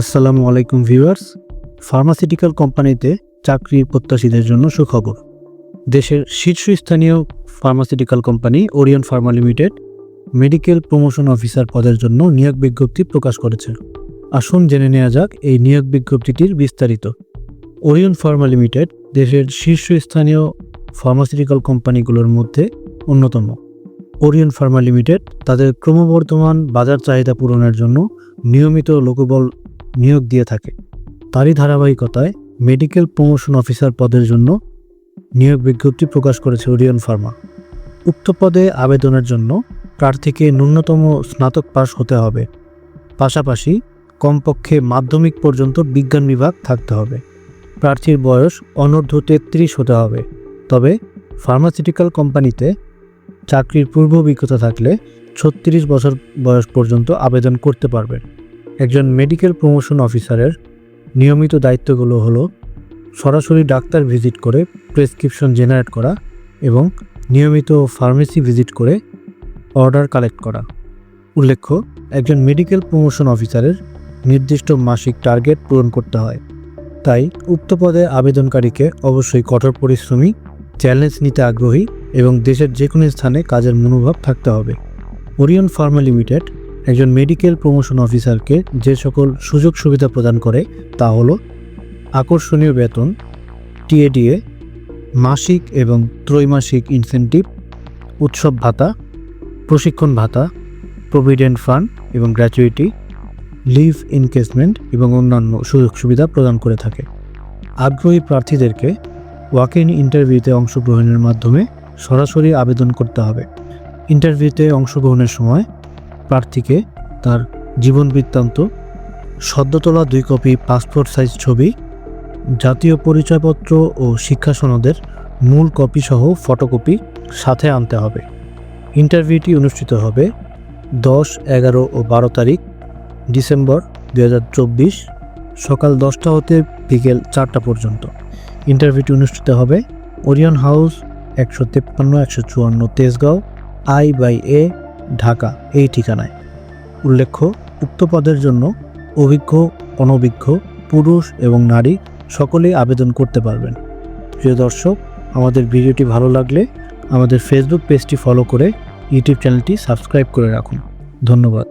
আসসালামু আলাইকুম viewers. Pharmaceutical কোম্পানিতে চাকরির প্রত্যাশীদের জন্য সুখবর। দেশের শীর্ষস্থানীয় pharmaceutical company Orion Pharma limited medical promotion officer পদের জন্য নিয়োগ বিজ্ঞপ্তি প্রকাশ করেছে। আসুন জেনে নেওয়া যাক এই নিয়োগ বিজ্ঞপ্তিটির বিস্তারিত। ওরিয়ন ফার্মা লিমিটেড দেশের শীর্ষস্থানীয় ফার্মাসিউটিক্যাল কোম্পানিগুলোর মধ্যে অন্যতম। ওরিয়ন ফার্মা লিমিটেড তাদের ক্রমবর্ধমান বাজার চাহিদা পূরণের জন্য নিয়মিত লোকবল নিয়োগ দিয়ে থাকে। তারই ধারাবাহিকতায় মেডিকেল প্রমোশন অফিসার পদের জন্য নিয়োগ বিজ্ঞপ্তি প্রকাশ করেছে ওরিয়ন ফার্মা। উক্ত পদে আবেদনের জন্য প্রার্থীকে ন্যূনতম স্নাতক পাশ হতে হবে। পাশাপাশি কমপক্ষে মাধ্যমিক পর্যন্ত বিজ্ঞান বিভাগ থাকতে হবে। প্রার্থীর বয়স অনূর্ধ্ব তেত্রিশ হতে হবে। তবে ফার্মাসিউটিক্যাল কোম্পানিতে চাকরির পূর্ব অভিজ্ঞতা থাকলে ছত্রিশ বছর বয়স পর্যন্ত আবেদন করতে পারবেন। একজন মেডিকেল প্রমোশন অফিসারের নিয়মিত দায়িত্বগুলো হলো সরাসরি ডাক্তার ভিজিট করে প্রেসক্রিপশন জেনারেট করা এবং নিয়মিত ফার্মেসি ভিজিট করে অর্ডার কালেক্ট করা। উল্লেখ্য, একজন মেডিকেল প্রমোশন অফিসারের নির্দিষ্ট মাসিক টার্গেট পূরণ করতে হয়। তাই উক্ত পদে আবেদনকারীকে অবশ্যই কঠোর পরিশ্রমী চ্যালেঞ্জ নিতে আগ্রহী এবং দেশের যে কোনো স্থানে কাজের মনোভাব থাকতে হবে। ওরিয়ন ফার্মা লিমিটেড একজন মেডিকেল প্রমোশন অফিসারকে যে সকল সুযোগ সুবিধা প্রদান করে তা হল আকর্ষণীয় বেতন টিএডিএ মাসিক এবং ত্রৈমাসিক ইনসেন্টিভ উৎসব ভাতা, প্রশিক্ষণ ভাতা প্রভিডেন্ট ফান্ড এবং গ্র্যাচুইটি লিভ ইনকেসমেন্ট এবং অন্যান্য সুযোগ সুবিধা প্রদান করে থাকে। আগ্রহী প্রার্থীদেরকে ওয়াক ইন ইন্টারভিউতে অংশগ্রহণের মাধ্যমে সরাসরি আবেদন করতে হবে। ইন্টারভিউতে অংশগ্রহণের সময় প্রার্থীকে তার জীবন বৃত্তান্ত, সদ্যতলা দুই কপি পাসপোর্ট সাইজ ছবি, জাতীয় পরিচয়পত্র ও শিক্ষা সনদের মূল কপি সহ ফটোকপি সাথে আনতে হবে। ইন্টারভিউটি অনুষ্ঠিত হবে দশ, এগারো ও বারো তারিখ, ডিসেম্বর দু হাজার চব্বিশ সকাল দশটা হতে বিকেল চারটা পর্যন্ত। ইন্টারভিউটি অনুষ্ঠিত হবে ওরিয়ন হাউস একশো তেপ্পান্ন, একশো চুয়ান্ন Tejgaon, I by A Dhaka এই ঠিকানায়। উল্লেখ্য, উক্ত পদের জন্য অভিজ্ঞ, অনভিজ্ঞ, পুরুষ এবং নারী সকলেই আবেদন করতে পারবেন। প্রিয় দর্শক, আমাদের ভিডিওটি ভালো লাগলে আমাদের ফেসবুক পেজটি ফলো করে ইউটিউব চ্যানেলটি সাবস্ক্রাইব করে রাখুন। ধন্যবাদ।